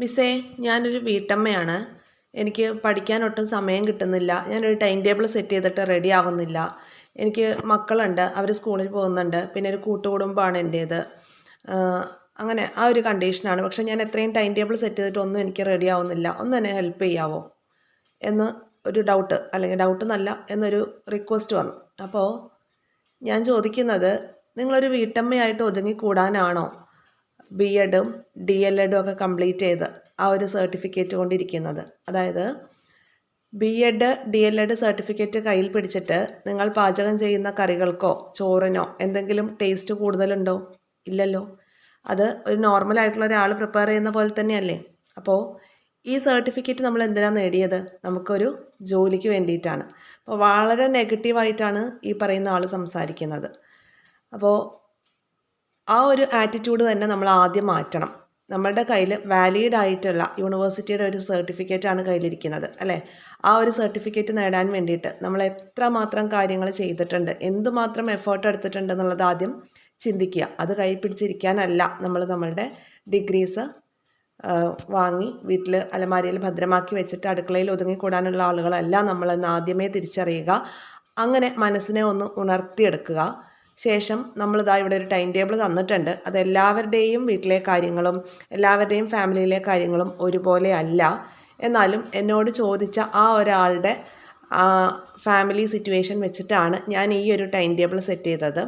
മിസ്സേ ഞാനൊരു വീട്ടമ്മയാണ്. എനിക്ക് പഠിക്കാൻ ഒട്ടും സമയം കിട്ടുന്നില്ല. ഞാനൊരു ടൈം ടേബിൾ സെറ്റ് ചെയ്തിട്ട് റെഡി ആവുന്നില്ല. എനിക്ക് മക്കളുണ്ട്. അവർ സ്കൂളിൽ പോകുന്നുണ്ട്. പിന്നെ ഒരു കൂട്ടുകുടുംബമാണ് എന്റേത് അങ്ങനെ ആ ഒരു കണ്ടീഷനാണ്. പക്ഷേ ഞാൻ എത്രയും ടൈം ടേബിൾ സെറ്റ് ചെയ്തിട്ട് ഒന്നും എനിക്ക് റെഡി ആവുന്നില്ല. ഒന്ന് എന്നെ ഹെൽപ്പ് ചെയ്യാവോ? എന്ന് ഒരു ഡൗട്ട് അല്ലെങ്കിൽ ഡൗട്ട് എന്നല്ല എന്നൊരു റിക്വസ്റ്റ് വന്നു. അപ്പോൾ ഞാൻ ചോദിക്കുന്നത് നിങ്ങളൊരു വീട്ടമ്മയായിട്ട് ഒതുങ്ങിക്കൂടാനാണോ ബി എഡും ഡി എൽ എഡും ഒക്കെ കംപ്ലീറ്റ് ചെയ്ത് ആ ഒരു സർട്ടിഫിക്കറ്റ് കൊണ്ടിരിക്കുന്നത്. അതായത് B Ed D L Ed certificate കയ്യിൽ പിടിച്ചിട്ട് നിങ്ങൾ പാചകം ചെയ്യുന്ന കറികൾക്കോ ചോറിനോ എന്തെങ്കിലും ടേസ്റ്റ് കൂടുതലുണ്ടോ? ഇല്ലല്ലോ. അത് ഒരു നോർമൽ ആയിട്ടുള്ള ഒരാൾ പ്രിപ്പയർ ചെയ്യുന്ന പോലെ തന്നെയല്ലേ? അപ്പോൾ ഈ സർട്ടിഫിക്കറ്റ് നമ്മൾ എന്തിനാണ് നേടിയത്? നമുക്കൊരു ജോലിക്ക് വേണ്ടിയിട്ടാണ്. അപ്പോൾ വളരെ നെഗറ്റീവായിട്ടാണ് ഈ പറയുന്ന ആൾ സംസാരിക്കുന്നത്. അപ്പോൾ ആ ഒരു ആറ്റിറ്റ്യൂഡ് തന്നെ നമ്മൾ ആദ്യം മാറ്റണം. നമ്മളുടെ കയ്യിൽ വാലിഡ് ആയിട്ടുള്ള യൂണിവേഴ്സിറ്റിയുടെ ഒരു സർട്ടിഫിക്കറ്റ് ആണ് കയ്യിലിരിക്കുന്നത് അല്ലേ? ആ ഒരു സർട്ടിഫിക്കറ്റ് നേടാൻ വേണ്ടിയിട്ട് നമ്മൾ എത്രമാത്രം കാര്യങ്ങൾ ചെയ്തിട്ടുണ്ട് എന്തുമാത്രം എഫേർട്ട് എടുത്തിട്ടുണ്ട് എന്നുള്ളത് ആദ്യം ചിന്തിക്കുക. അത് കൈ പിടിച്ചിരിക്കാനല്ല നമ്മൾ നമ്മളുടെ ഡിഗ്രീസ് വാങ്ങി വീട്ടിൽ അലമാരിയിൽ ഭദ്രമാക്കി വെച്ചിട്ട് അടുക്കളയിൽ ഒതുങ്ങിക്കൂടാനുള്ള ആളുകളല്ല നമ്മളെന്ന് ആദ്യമേ തിരിച്ചറിയുക. അങ്ങനെ മനസ്സിനെ ഒന്ന് ഉണർത്തിയെടുക്കുക. ശേഷം നമ്മളിതാ ഇവിടെ ഒരു ടൈം ടേബിൾ തന്നിട്ടുണ്ട്. അത് എല്ലാവരുടെയും വീട്ടിലെ കാര്യങ്ങളും എല്ലാവരുടെയും ഫാമിലിയിലെ കാര്യങ്ങളും ഒരുപോലെ അല്ല. എന്നാലും എന്നോട് ചോദിച്ച ആ ഒരാളുടെ ഫാമിലി സിറ്റുവേഷൻ വെച്ചിട്ടാണ് ഞാൻ ഈ ഒരു ടൈം ടേബിൾ സെറ്റ് ചെയ്തത്.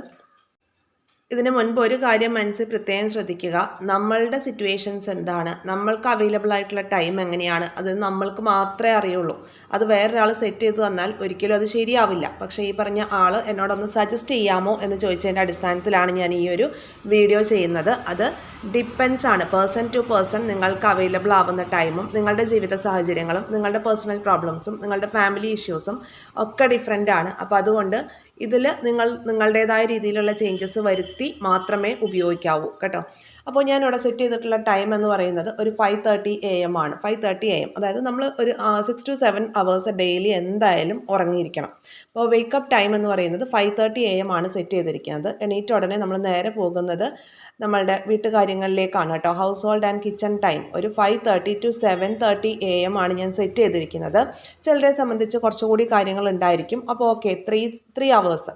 ഇതിന് മുൻപ് ഒരു കാര്യം മനസ്സിൽ പ്രത്യേകം ശ്രദ്ധിക്കുക. നമ്മളുടെ സിറ്റുവേഷൻസ് എന്താണ്? നമ്മൾക്ക് അവൈലബിൾ ആയിട്ടുള്ള ടൈം എങ്ങനെയാണ്? അത് നമ്മൾക്ക് മാത്രമേ അറിയുള്ളൂ. അത് വേറൊരാൾ സെറ്റ് ചെയ്ത് തന്നാൽ ഒരിക്കലും അത് ശരിയാവില്ല. പക്ഷേ ഈ പറഞ്ഞ ആൾ എന്നോടൊന്ന് സജസ്റ്റ് ചെയ്യാമോ എന്ന് ചോദിച്ചതിന്റെ അടിസ്ഥാനത്തിലാണ് ഞാൻ ഈ ഒരു വീഡിയോ ചെയ്യുന്നത്. അത് ഡിപ്പെൻസ് ആണ്. പേഴ്സൺ ടു പേഴ്സൺ നിങ്ങൾക്ക് അവൈലബിൾ ആവുന്ന ടൈമും നിങ്ങളുടെ ജീവിത സാഹചര്യങ്ങളും നിങ്ങളുടെ പേഴ്സണൽ പ്രോബ്ലംസും നിങ്ങളുടെ ഫാമിലി ഇഷ്യൂസും ഒക്കെ ഡിഫറെന്റ് ആണ്. അപ്പോൾ അതുകൊണ്ട് ഇതിൽ നിങ്ങൾ നിങ്ങളുടേതായ രീതിയിലുള്ള ചേഞ്ചസ് വരുത്തി മാത്രമേ ഉപയോഗിക്കാവൂ കേട്ടോ. അപ്പോൾ ഞാൻ ഇവിടെ സെറ്റ് ചെയ്തിട്ടുള്ള ടൈം എന്ന് പറയുന്നത് ഒരു ഫൈവ് തേർട്ടി എ എം ആണ്. ഫൈവ് തേർട്ടി എ എം അതായത് നമ്മൾ ഒരു six to seven hours daily എന്തായാലും ഉറങ്ങിയിരിക്കണം. അപ്പോൾ വേക്കപ്പ് ടൈം എന്ന് പറയുന്നത് ഫൈവ് തേർട്ടി എ എം ആണ് സെറ്റ് ചെയ്തിരിക്കുന്നത്. എണീറ്റ ഉടനെ നമ്മൾ നേരെ പോകുന്നത് നമ്മളുടെ വീട്ടുകാര്യങ്ങളിലേക്കാണ് കേട്ടോ. Household and kitchen time ഒരു five thirty to seven thirty A M ആണ് ഞാൻ സെറ്റ് ചെയ്തിരിക്കുന്നത്. ചിലരെ സംബന്ധിച്ച് കുറച്ചുകൂടി കാര്യങ്ങൾ ഉണ്ടായിരിക്കും. അപ്പോൾ okay three three hours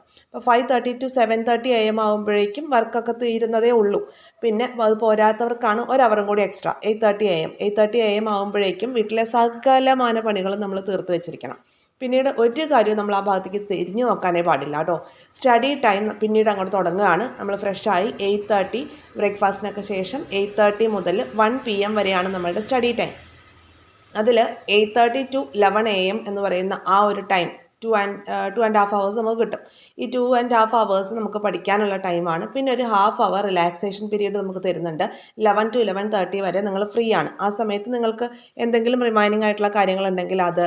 five thirty to seven thirty A M ആകുമ്പോഴേക്കും വർക്കൊക്കെ തീരുന്നതേ ഉള്ളൂ. പിന്നെ അത് പോരാത്തവർക്കാണ് ഒരവറും കൂടി extra eight thirty A M eight thirty A M ആകുമ്പോഴേക്കും വീട്ടിലെ സകലമാന പണികളും നമ്മൾ തീർത്ത് വെച്ചിരിക്കണം. പിന്നീട് ഒരു കാര്യവും നമ്മൾ ആ ഭാഗത്തേക്ക് തിരിഞ്ഞു നോക്കാനേ പാടില്ല കേട്ടോ. സ്റ്റഡി ടൈം പിന്നീട് അങ്ങോട്ട് തുടങ്ങുകയാണ്. നമ്മൾ ഫ്രഷായി എയ്റ്റ് തേർട്ടി ബ്രേക്ക്ഫാസ്റ്റിനൊക്കെ ശേഷം എയ്റ്റ് തേർട്ടി മുതൽ വൺ പി എം വരെയാണ് നമ്മളുടെ സ്റ്റഡി ടൈം അതിൽ eight thirty to eleven A M എന്ന് പറയുന്ന ആ ഒരു time two and two and half hours നമുക്ക് കിട്ടും. ഈ ടു ആൻഡ് ഹാഫ് അവേഴ്സ് നമുക്ക് പഠിക്കാനുള്ള ടൈമാണ് പിന്നെ ഒരു ഹാഫ് അവർ റിലാക്സേഷൻ പീരീഡ് നമുക്ക് തരുന്നുണ്ട്. ലെവൻ ടു ഇലവൻ തേർട്ടി വരെ നിങ്ങൾ ഫ്രീ ആണ്. ആ സമയത്ത് നിങ്ങൾക്ക് എന്തെങ്കിലും റിമൈനിങ് ആയിട്ടുള്ള കാര്യങ്ങളുണ്ടെങ്കിൽ അത്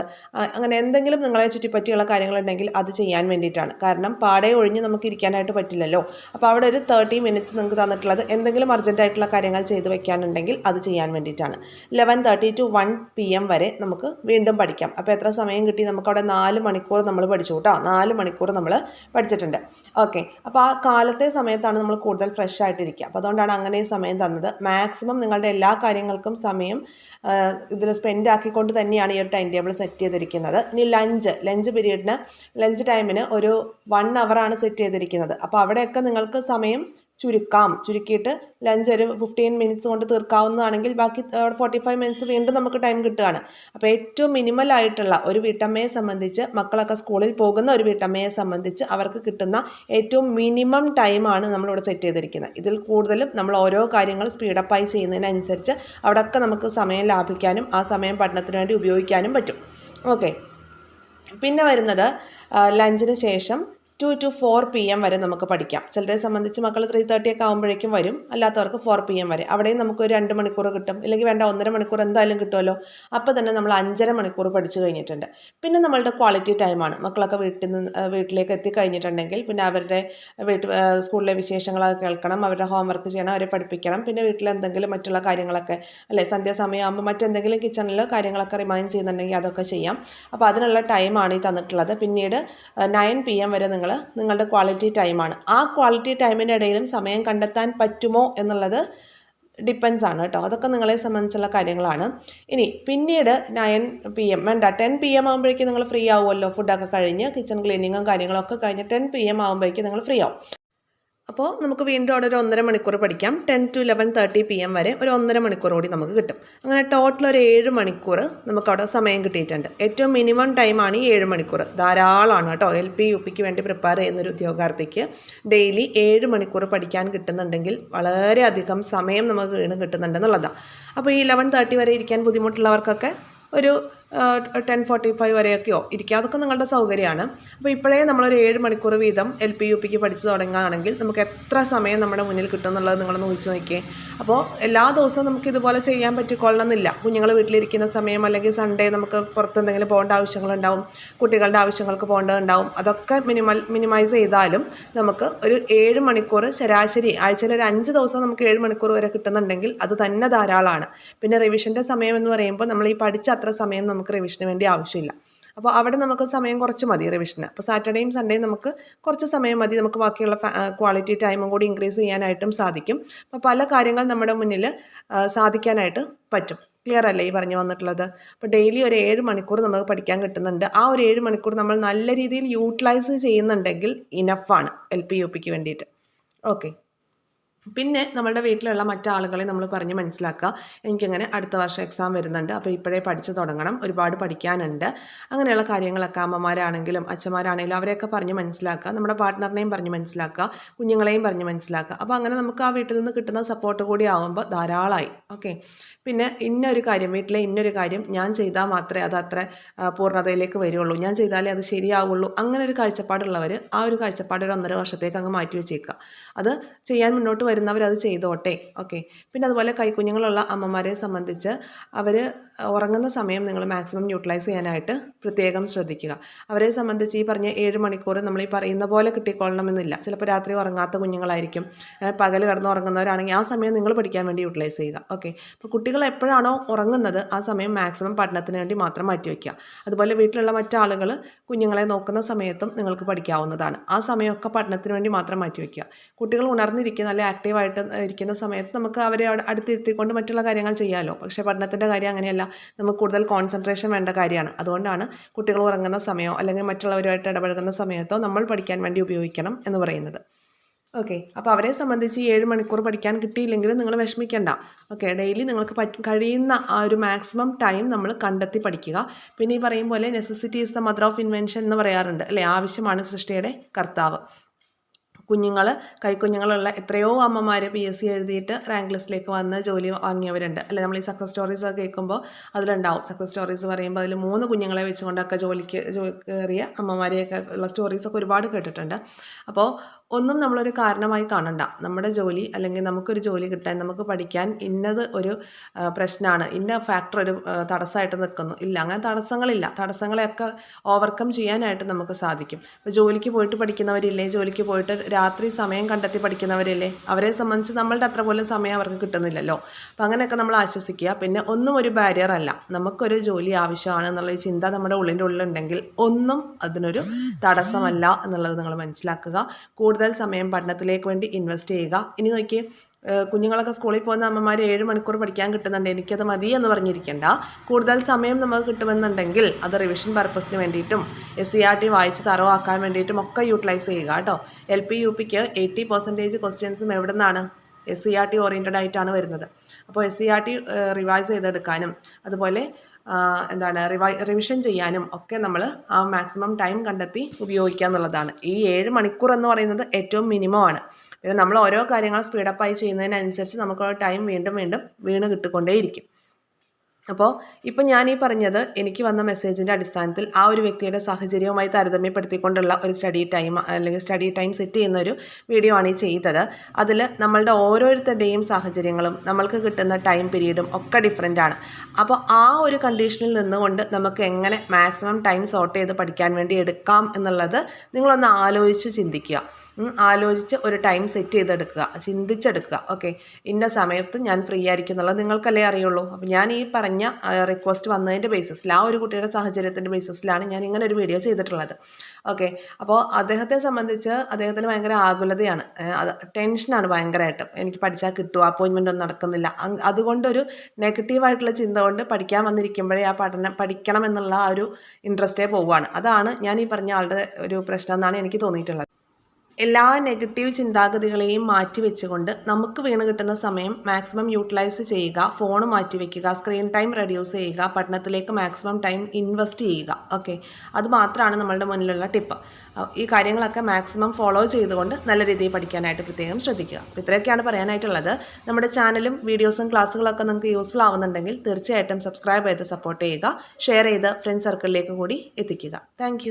അങ്ങനെ എന്തെങ്കിലും നിങ്ങളെ ചുറ്റിപ്പറ്റിയുള്ള കാര്യങ്ങളുണ്ടെങ്കിൽ അത് ചെയ്യാൻ വേണ്ടിയിട്ടാണ്. കാരണം പാടെ ഒഴിഞ്ഞ് നമുക്ക് ഇരിക്കാനായിട്ട് പറ്റില്ലല്ലോ. അപ്പോൾ അവിടെ ഒരു തേർട്ടി മിനിറ്റ്സ് നിങ്ങൾക്ക് തന്നിട്ടുള്ളത് എന്തെങ്കിലും അർജന്റ് ആയിട്ടുള്ള കാര്യങ്ങൾ ചെയ്ത് വെക്കാനുണ്ടെങ്കിൽ അത് ചെയ്യാൻ വേണ്ടിയിട്ടാണ്. Eleven thirty to one P M വരെ നമുക്ക് വീണ്ടും പഠിക്കാം. അപ്പോൾ എത്ര സമയം കിട്ടി? നമുക്കവിടെ നാല് മണിക്കൂർ നമ്മൾ പഠിച്ചു. കേട്ടോ. നാല് മണിക്കൂർ നമ്മൾ പഠിച്ചിട്ടുണ്ട്. ഓക്കെ. അപ്പോൾ ആ കാലത്തെ സമയത്താണ് നമ്മൾ കൂടുതൽ ഫ്രഷ് ആയിട്ടിരിക്കുക. അപ്പോൾ അതുകൊണ്ടാണ് അങ്ങനെ സമയം തന്നത്. മാക്സിമം നിങ്ങളുടെ എല്ലാ കാര്യങ്ങൾക്കും സമയം ഇതിൽ സ്പെൻഡ് ആക്കിക്കൊണ്ട് തന്നെയാണ് ഈ ഒരു ടൈം ടേബിൾ സെറ്റ് ചെയ്തിരിക്കുന്നത്. ഇനി ലഞ്ച് ലഞ്ച് പീരീഡിന് ലഞ്ച് ടൈമിന് ഒരു വൺ അവറാണ് സെറ്റ് ചെയ്തിരിക്കുന്നത്. അപ്പോൾ അവിടെയൊക്കെ നിങ്ങൾക്ക് സമയം ചുരുക്കാം. ചുരുക്കിയിട്ട് ലഞ്ച് ഒരു ഫിഫ്റ്റീൻ മിനിറ്റ്സ് കൊണ്ട് തീർക്കാവുന്നതാണെങ്കിൽ ബാക്കി ഫോർട്ടി ഫൈവ് മിനിറ്റ്സ് വീണ്ടും നമുക്ക് ടൈം കിട്ടുകയാണ്. അപ്പോൾ ഏറ്റവും മിനിമൽ ആയിട്ടുള്ള ഒരു വീട്ടമ്മയെ സംബന്ധിച്ച് മക്കളൊക്കെ സ്കൂളിൽ പോകുന്ന ഒരു വീട്ടമ്മയെ സംബന്ധിച്ച് അവർക്ക് കിട്ടുന്ന ഏറ്റവും മിനിമം ടൈമാണ് നമ്മളിവിടെ സെറ്റ് ചെയ്തിരിക്കുന്നത്. ഇതിൽ കൂടുതലും നമ്മൾ ഓരോ കാര്യങ്ങൾ സ്പീഡപ്പായി ചെയ്യുന്നതിനനുസരിച്ച് അവിടെയൊക്കെ നമുക്ക് സമയം ലാഭിക്കാനും ആ സമയം പഠനത്തിന് വേണ്ടി ഉപയോഗിക്കാനും പറ്റും. ഓക്കെ പിന്നെ വരുന്നത് ലഞ്ചിന് ശേഷം two to four P M വരെ നമുക്ക് പഠിക്കാം. ചിലരെ സംബന്ധിച്ച് മക്കൾ ത്രീ തേർട്ടി ഒക്കെ ആകുമ്പോഴേക്കും വരും. അല്ലാത്തവർക്ക് ഫോർ പി എം വരെ. അവിടെയും നമുക്ക് ഒരു രണ്ട് മണിക്കൂർ കിട്ടും. ഇല്ലെങ്കിൽ വേണ്ട ഒന്നര മണിക്കൂർ എന്തായാലും കിട്ടുമല്ലോ. അപ്പോൾ തന്നെ നമ്മൾ അഞ്ചര മണിക്കൂർ പഠിച്ചു കഴിഞ്ഞിട്ടുണ്ട്. പിന്നെ നമ്മളുടെ ക്വാളിറ്റി ടൈമാണ് മക്കളൊക്കെ വീട്ടിൽ നിന്ന് വീട്ടിലേക്ക് എത്തിക്കഴിഞ്ഞിട്ടുണ്ടെങ്കിൽ പിന്നെ അവരുടെ വീട്ടിൽ സ്കൂളിലെ വിശേഷങ്ങളൊക്കെ കേൾക്കണം. അവരുടെ ഹോംവർക്ക് ചെയ്യണം. അവരെ പഠിപ്പിക്കണം. പിന്നെ വീട്ടിൽ എന്തെങ്കിലും മറ്റുള്ള കാര്യങ്ങളൊക്കെ അല്ലേ സന്ധ്യാസമയമാകുമ്പോൾ മറ്റെന്തെങ്കിലും കിച്ചണിൽ കാര്യങ്ങളൊക്കെ റിമൈൻഡ് ചെയ്യുന്നുണ്ടെങ്കിൽ അതൊക്കെ ചെയ്യാം. അപ്പോൾ അതിനുള്ള ടൈമാണ് ഈ തന്നിട്ടുള്ളത്. പിന്നീട് നയൻ പി എം വരെ നിങ്ങൾ നിങ്ങളുടെ ക്വാളിറ്റി ടൈമാണ് ആ ക്വാളിറ്റി ടൈമിന്റെ ഇടയിലും സമയം കണ്ടെത്താൻ പറ്റുമോ എന്നുള്ളത് ഡിപ്പെൻസ് ആണ് കേട്ടോ. അതൊക്കെ നിങ്ങളെ സംബന്ധിച്ചുള്ള കാര്യങ്ങളാണ്. ഇനി പിന്നീട് നയൻ പി എം വേണ്ട ടെൻ പി എം ആകുമ്പോഴേക്കും നിങ്ങൾ ഫ്രീ ആവുമല്ലോ? ഫുഡൊക്കെ കഴിഞ്ഞ് കിച്ചൺ ക്ലീനിങ്ങും കാര്യങ്ങളൊക്കെ കഴിഞ്ഞ് ടെൻ പി എം ആകുമ്പോഴേക്കും നിങ്ങൾ ഫ്രീ ആവും. അപ്പോൾ നമുക്ക് വീണ്ടും അവിടെ ഒരു ഒന്നര മണിക്കൂർ പഠിക്കാം. Ten to eleven thirty P M വരെ ഒരു ഒന്നര മണിക്കൂർ കൂടി നമുക്ക് കിട്ടും. അങ്ങനെ ടോട്ടൽ ഒരു ഏഴ് മണിക്കൂർ നമുക്ക് അവിടെ സമയം കിട്ടിയിട്ടുണ്ട്. ഏറ്റവും മിനിമം ടൈമാണ് ഈ ഏഴ് മണിക്കൂർ. ധാരാളമാണ് കേട്ടോ. എൽ പി യു പിക്ക് വേണ്ടി പ്രിപ്പയർ ചെയ്യുന്നൊരു ഉദ്യോഗാർത്ഥിക്ക് ഡെയിലി ഏഴ് മണിക്കൂർ പഠിക്കാൻ കിട്ടുന്നുണ്ടെങ്കിൽ വളരെയധികം സമയം നമുക്ക് വീണ് കിട്ടുന്നുണ്ടെന്നുള്ളതാണ് അപ്പോൾ ഈ ഇലവൻ തേർട്ടി വരെ ഇരിക്കാൻ ബുദ്ധിമുട്ടുള്ളവർക്കൊക്കെ ഒരു ടെൻ ഫോർട്ടി ഫൈവ് വരെയൊക്കെയോ ഇരിക്കുക അതൊക്കെ നിങ്ങളുടെ സൗകര്യമാണ്. അപ്പോൾ ഇപ്പോഴേ നമ്മളൊരു ഏഴ് മണിക്കൂർ വീതം എൽ പി യു പിക്ക് പഠിച്ചു തുടങ്ങുകയാണെങ്കിൽ നമുക്ക് എത്ര സമയം നമ്മുടെ മുന്നിൽ കിട്ടും എന്നുള്ളത് നിങ്ങളൊന്ന് ഊഹിച്ച് നോക്കിയേ. അപ്പോൾ എല്ലാ ദിവസവും നമുക്ക് ഇതുപോലെ ചെയ്യാൻ പറ്റിക്കൊള്ളണമെന്നില്ല. കുഞ്ഞുങ്ങൾ വീട്ടിലിരിക്കുന്ന സമയം അല്ലെങ്കിൽ സൺഡേ നമുക്ക് പുറത്തെന്തെങ്കിലും പോകേണ്ട ആവശ്യങ്ങളുണ്ടാവും. കുട്ടികളുടെ ആവശ്യങ്ങൾക്ക് പോകേണ്ടതുണ്ടാവും. അതൊക്കെ മിനിമൽ മിനിമൈസ് ചെയ്താലും നമുക്ക് ഒരു ഏഴ് മണിക്കൂർ ശരാശരി ആഴ്ചയിൽ ഒരു അഞ്ച് ദിവസം നമുക്ക് ഏഴ് മണിക്കൂർ വരെ കിട്ടുന്നുണ്ടെങ്കിൽ അത് തന്നെ ധാരാളമാണ്. പിന്നെ റിവിഷന്റെ സമയം എന്ന് പറയുമ്പോൾ നമ്മൾ ഈ പഠിച്ച അത്ര സമയം നമുക്ക് റിവിഷന് വേണ്ടി ആവശ്യമില്ല. അപ്പോൾ അവിടെ നമുക്ക് സമയം കുറച്ച് മതി റിവിഷന് അപ്പോൾ സാറ്റർഡേയും സൺഡേയും നമുക്ക് കുറച്ച് സമയം മതി. നമുക്ക് ബാക്കിയുള്ള ക്വാളിറ്റി ടൈമും കൂടി ഇൻക്രീസ് ചെയ്യാനായിട്ടും സാധിക്കും. അപ്പോൾ പല കാര്യങ്ങൾ നമ്മുടെ മുന്നിൽ സാധിക്കാനായിട്ട് പറ്റും. ക്ലിയർ അല്ലേ ഈ പറഞ്ഞു വന്നിട്ടുള്ളത്? അപ്പോൾ ഡെയിലി ഒരു ഏഴ് മണിക്കൂർ നമുക്ക് പഠിക്കാൻ കിട്ടുന്നുണ്ട്. ആ ഒരു ഏഴ് മണിക്കൂർ നമ്മൾ നല്ല രീതിയിൽ യൂട്ടിലൈസ് ചെയ്യുന്നുണ്ടെങ്കിൽ ഇനഫാണ് എൽ പി യു പിക്ക് വേണ്ടിയിട്ട്. ഓക്കെ പിന്നെ നമ്മളുടെ വീട്ടിലുള്ള മറ്റാളുകളെ നമ്മൾ പറഞ്ഞ് മനസ്സിലാക്കുക. എനിക്കിങ്ങനെ അടുത്ത വർഷം എക്സാം വരുന്നുണ്ട്. അപ്പോൾ ഇപ്പോഴേ പഠിച്ചു തുടങ്ങണം. ഒരുപാട് പഠിക്കാനുണ്ട്. അങ്ങനെയുള്ള കാര്യങ്ങളൊക്കെ അമ്മമാരാണെങ്കിലും അച്ഛന്മാരാണെങ്കിലും അവരെയൊക്കെ പറഞ്ഞ് മനസ്സിലാക്കുക. നമ്മുടെ പാർട്ട്ണറിനെയും പറഞ്ഞ് മനസ്സിലാക്കുക. കുഞ്ഞുങ്ങളെയും പറഞ്ഞ് മനസ്സിലാക്കുക. അപ്പോൾ അങ്ങനെ നമുക്ക് ആ വീട്ടിൽ നിന്ന് കിട്ടുന്ന സപ്പോർട്ട് കൂടി ആകുമ്പോൾ ധാരാളമായി ഓക്കെ പിന്നെ ഇന്നൊരു കാര്യം വീട്ടിലെ ഇന്നൊരു കാര്യം ഞാൻ ചെയ്താൽ മാത്രമേ അത് അത്ര പൂർണതയിലേക്ക് വരികയുള്ളൂ ഞാൻ ചെയ്താലേ അത് ശരിയാവുള്ളൂ. അങ്ങനെ ഒരു കാഴ്ചപ്പാടുള്ളവർ ആ ഒരു കാഴ്ചപ്പാട് ഒരു ഒന്നര വർഷത്തേക്ക് അങ്ങ് മാറ്റി വെച്ചേക്കുക. അത് ചെയ്യാൻ മുന്നോട്ട് വരുന്നവരത് ചെയ്തോട്ടെ. ഓക്കെ. പിന്നെ അതുപോലെ കൈക്കുഞ്ഞുങ്ങളുള്ള അമ്മമാരെ സംബന്ധിച്ച് അവർ ഉറങ്ങുന്ന സമയം നിങ്ങൾ മാക്സിമം യൂട്ടിലൈസ് ചെയ്യാനായിട്ട് പ്രത്യേകം ശ്രദ്ധിക്കുക. അവരെ സംബന്ധിച്ച് ഈ പറഞ്ഞ ഏഴ് മണിക്കൂർ നമ്മൾ ഈ പറയുന്ന പോലെ കിട്ടിക്കൊള്ളണമെന്നില്ല. ചിലപ്പോൾ രാത്രി ഉറങ്ങാത്ത കുഞ്ഞുങ്ങളായിരിക്കും. പകൽ കിടന്ന് ഉറങ്ങുന്നവരാണെങ്കിൽ ആ സമയം നിങ്ങൾ പഠിക്കാൻ വേണ്ടി യൂട്ടിലൈസ് ചെയ്യുക. ഓക്കെ. അപ്പോൾ കുട്ടികൾ എപ്പോഴാണോ ഉറങ്ങുന്നത് ആ സമയം മാക്സിമം പഠനത്തിന് വേണ്ടി മാത്രം മാറ്റി വയ്ക്കുക. അതുപോലെ വീട്ടിലുള്ള മറ്റാളുകൾ കുഞ്ഞുങ്ങളെ നോക്കുന്ന സമയത്തും നിങ്ങൾക്ക് പഠിക്കാവുന്നതാണ്. ആ സമയമൊക്കെ പഠനത്തിന് വേണ്ടി മാത്രം മാറ്റി വയ്ക്കുക. കുട്ടികൾ ഉണർന്നിരിക്കുന്ന അല്ലെങ്കിൽ ആക്റ്റീവായിട്ട് ഇരിക്കുന്ന സമയത്ത് നമുക്ക് അവരെ അടുത്തിരുത്തിക്കൊണ്ട് മറ്റുള്ള കാര്യങ്ങൾ ചെയ്യാമല്ലോ പക്ഷേ പഠനത്തിന്റെ കാര്യം അങ്ങനെയല്ല. നമുക്ക് കൂടുതൽ കോൺസെൻട്രേഷൻ വേണ്ട കാര്യമാണ്. അതുകൊണ്ടാണ് കുട്ടികൾ ഉറങ്ങുന്ന സമയമോ അല്ലെങ്കിൽ മറ്റുള്ളവരുമായിട്ട് ഇടപഴകുന്ന സമയത്തോ നമ്മൾ പഠിക്കാൻ വേണ്ടി ഉപയോഗിക്കണം എന്ന് പറയുന്നത്. ഓക്കെ. അപ്പോൾ അവരെ സംബന്ധിച്ച് ഏഴ് മണിക്കൂർ പഠിക്കാൻ കിട്ടിയില്ലെങ്കിലും നിങ്ങൾ വിഷമിക്കേണ്ട. ഓക്കെ. ഡെയിലി നിങ്ങൾക്ക് കഴിയുന്ന ആ ഒരു മാക്സിമം ടൈം നമ്മൾ കണ്ടെത്തി പഠിക്കുക. പിന്നെ ഈ പറയും പോലെ necessity is the mother of invention എന്ന് പറയാറുണ്ട്. അല്ലേ? ആവശ്യമാണ് സൃഷ്ടിയുടെ കർത്താവ്. കുഞ്ഞുങ്ങൾ കൈക്കുഞ്ഞുങ്ങളുള്ള എത്രയോ അമ്മമാർ പി എസ് സി എഴുതിയിട്ട് റാങ്ക് ലിസ്റ്റിലേക്ക് വന്ന് ജോലി വാങ്ങിയവരുണ്ട്. അല്ലെ? നമ്മൾ ഈ സക്സസ് സ്റ്റോറീസ് ഒക്കെ കേൾക്കുമ്പോൾ അതിലുണ്ടാവും. സക്സസ് സ്റ്റോറീസ് പറയുമ്പോൾ അതിൽ മൂന്ന് കുഞ്ഞുങ്ങളെ വെച്ചുകൊണ്ടൊക്കെ ജോലിക്ക് കയറിയ അമ്മമാരെയൊക്കെ ഉള്ള സ്റ്റോറീസൊക്കെ ഒരുപാട് കേട്ടിട്ടുണ്ട്. അപ്പോൾ ഒന്നും നമ്മളൊരു കാരണമായി കാണണ്ട. നമ്മുടെ ജോലി അല്ലെങ്കിൽ നമുക്കൊരു ജോലി കിട്ടാൻ നമുക്ക് പഠിക്കാൻ ഇന്നത് ഒരു പ്രശ്നമാണ് ഇന്ന ഫാക്ടർ ഒരു തടസ്സമായിട്ട് നിൽക്കുന്നു ഇല്ല അങ്ങനെ തടസ്സങ്ങളില്ല. തടസ്സങ്ങളെയൊക്കെ ഓവർകം ചെയ്യാനായിട്ട് നമുക്ക് സാധിക്കും. ഇപ്പോൾ ജോലിക്ക് പോയിട്ട് പഠിക്കുന്നവരില്ലേ? ജോലിക്ക് പോയിട്ട് രാത്രി സമയം കണ്ടെത്തി പഠിക്കുന്നവരില്ലേ? അവരെ സംബന്ധിച്ച് നമ്മളുടെ അത്ര പോലും സമയം അവർക്ക് കിട്ടുന്നില്ലല്ലോ. അപ്പോൾ അങ്ങനെയൊക്കെ നമ്മൾ ആശ്വസിക്കുക. പിന്നെ ഒന്നും ഒരു ബാരിയർ അല്ല. നമുക്കൊരു ജോലി ആവശ്യമാണ് എന്നുള്ള ചിന്ത നമ്മുടെ ഉള്ളിന്റെ ഉള്ളിലുണ്ടെങ്കിൽ ഒന്നും അതിനൊരു തടസ്സമല്ല എന്നുള്ളത് നിങ്ങൾ മനസ്സിലാക്കുക. കൂടുതൽ കൂടുതൽ സമയം പഠനത്തിലേക്ക് വേണ്ടി ഇൻവെസ്റ്റ് ചെയ്യുക. ഇനി നോക്കി കുഞ്ഞുങ്ങളൊക്കെ സ്കൂളിൽ പോകുന്ന അമ്മമാർ ഏഴ് മണിക്കൂർ പഠിക്കാൻ കിട്ടുന്നുണ്ട്. എനിക്കത് മതി എന്ന് പറഞ്ഞിരിക്കേണ്ട. കൂടുതൽ സമയം നമുക്ക് കിട്ടുമെന്നുണ്ടെങ്കിൽ അത് റിവിഷൻ പർപ്പസിന് വേണ്ടിയിട്ടും എസ് സി ആർ ടി വായിച്ച് തറവാക്കാൻ വേണ്ടിയിട്ടും ഒക്കെ യൂട്ടിലൈസ് ചെയ്യുക കേട്ടോ. എൽ പി യു പിക്ക് എയ്റ്റി പെർസെന്റേജ് ക്വസ്റ്റ്യൻസും എവിടെ നിന്നാണ്? S C R T oriented ആയിട്ടാണ് വരുന്നത്. അപ്പോൾ S C R T revise ചെയ്തെടുക്കാനും അതുപോലെ എന്താണ് റിവൈ റിവിഷൻ ചെയ്യാനും ഒക്കെ നമ്മൾ ആ മാക്സിമം ടൈം കണ്ടെത്തി ഉപയോഗിക്കുക എന്നുള്ളതാണ്. ഈ ഏഴ് മണിക്കൂർ എന്ന് പറയുന്നത് ഏറ്റവും മിനിമം ആണ്. പിന്നെ നമ്മൾ ഓരോ കാര്യങ്ങൾ സ്പീഡപ്പായി ചെയ്യുന്നതിനനുസരിച്ച് നമുക്ക് ടൈം വീണ്ടും വീണ്ടും വീണ് കിട്ടിക്കൊണ്ടേയിരിക്കും. അപ്പോൾ ഇപ്പം ഞാൻ ഈ പറഞ്ഞത് എനിക്ക് വന്ന മെസ്സേജിന്റെ അടിസ്ഥാനത്തിൽ ആ ഒരു വ്യക്തിയുടെ സാഹചര്യവുമായി താരതമ്യപ്പെടുത്തിക്കൊണ്ടുള്ള ഒരു സ്റ്റഡി ടൈം അല്ലെങ്കിൽ സ്റ്റഡി ടൈം സെറ്റ് ചെയ്യുന്ന ഒരു വീഡിയോ ആണ് ഈ ചെയ്തത്. അതിൽ നമ്മളുടെ ഓരോരുത്തരുടെയും സാഹചര്യങ്ങളും നമ്മൾക്ക് കിട്ടുന്ന ടൈം പീരീഡും ഒക്കെ ഡിഫറെന്റ് ആണ്. അപ്പോൾ ആ ഒരു കണ്ടീഷനിൽ നിന്നുകൊണ്ട് നമുക്ക് എങ്ങനെ മാക്സിമം ടൈം സോർട്ട് ചെയ്ത് പഠിക്കാൻ വേണ്ടി എടുക്കാം എന്നുള്ളത് നിങ്ങളൊന്ന് ആലോചിച്ച് ചിന്തിക്കുക. ആലോചിച്ച് ഒരു ടൈം സെറ്റ് ചെയ്തെടുക്കുക ചിന്തിച്ചെടുക്കുക. ഓക്കെ ഇന്ന സമയത്ത് ഞാൻ ഫ്രീ ആയിരിക്കും എന്നുള്ളത് നിങ്ങൾക്കല്ലേ അറിയുള്ളൂ. അപ്പോൾ ഞാൻ ഈ പറഞ്ഞ റിക്വസ്റ്റ് വന്നതിന്റെ ബേസിസിൽ ആ ഒരു കുട്ടിയുടെ സാഹചര്യത്തിന്റെ ബേസിസിലാണ് ഞാൻ ഇങ്ങനെ ഒരു വീഡിയോ ചെയ്തിട്ടുള്ളത്. ഓക്കെ അപ്പോൾ അദ്ദേഹത്തെ സംബന്ധിച്ച് അദ്ദേഹത്തിന് ഭയങ്കര ആകുലതയാണ്. ടെൻഷനാണ് ഭയങ്കരമായിട്ട് എനിക്ക് പഠിച്ചാൽ കിട്ടുമോ അപ്പോയിൻമെന്റ് ഒന്നും നടക്കുന്നില്ല. അതുകൊണ്ടൊരു നെഗറ്റീവായിട്ടുള്ള ചിന്ത കൊണ്ട് പഠിക്കാൻ വന്നിരിക്കുമ്പോഴേ ആ പഠനം പഠിക്കണം എന്നുള്ള ആ ഒരു ഇൻട്രസ്റ്റേ പോവുകയാണ്. അതാണ് ഞാൻ ഈ പറഞ്ഞ ആളുടെ ഒരു പ്രശ്നം എന്നാണ് എനിക്ക് തോന്നിയിട്ടുള്ളത്. എല്ലാ നെഗറ്റീവ് ചിന്താഗതികളെയും മാറ്റി വെച്ചുകൊണ്ട് നമുക്ക് വീണ് കിട്ടുന്ന സമയം മാക്സിമം യൂട്ടിലൈസ് ചെയ്യുക ഫോൺ മാറ്റി വെക്കുക സ്ക്രീൻ ടൈം റെഡ്യൂസ് ചെയ്യുക പഠനത്തിലേക്ക് മാക്സിമം ടൈം ഇൻവെസ്റ്റ് ചെയ്യുക. ഓക്കെ അതുമാത്രമാണ് നമ്മളുടെ മുന്നിലുള്ള ടിപ്പ് ഈ കാര്യങ്ങളൊക്കെ മാക്സിമം ഫോളോ ചെയ്തുകൊണ്ട് നല്ല രീതിയിൽ പഠിക്കാനായിട്ട് പ്രത്യേകം ശ്രദ്ധിക്കുക. അപ്പോൾ ഇത്രയൊക്കെയാണ് പറയാനായിട്ടുള്ളത്. നമ്മുടെ ചാനലും വീഡിയോസും ക്ലാസ്സുകളൊക്കെ നിങ്ങൾക്ക് യൂസ്ഫുൾ ആവുന്നുണ്ടെങ്കിൽ തീർച്ചയായിട്ടും സബ്സ്ക്രൈബ് ചെയ്ത് സപ്പോർട്ട് ചെയ്യുക. ഷെയർ ചെയ്ത് ഫ്രണ്ട് സർക്കിളിലേക്ക് കൂടി എത്തിക്കുക. താങ്ക്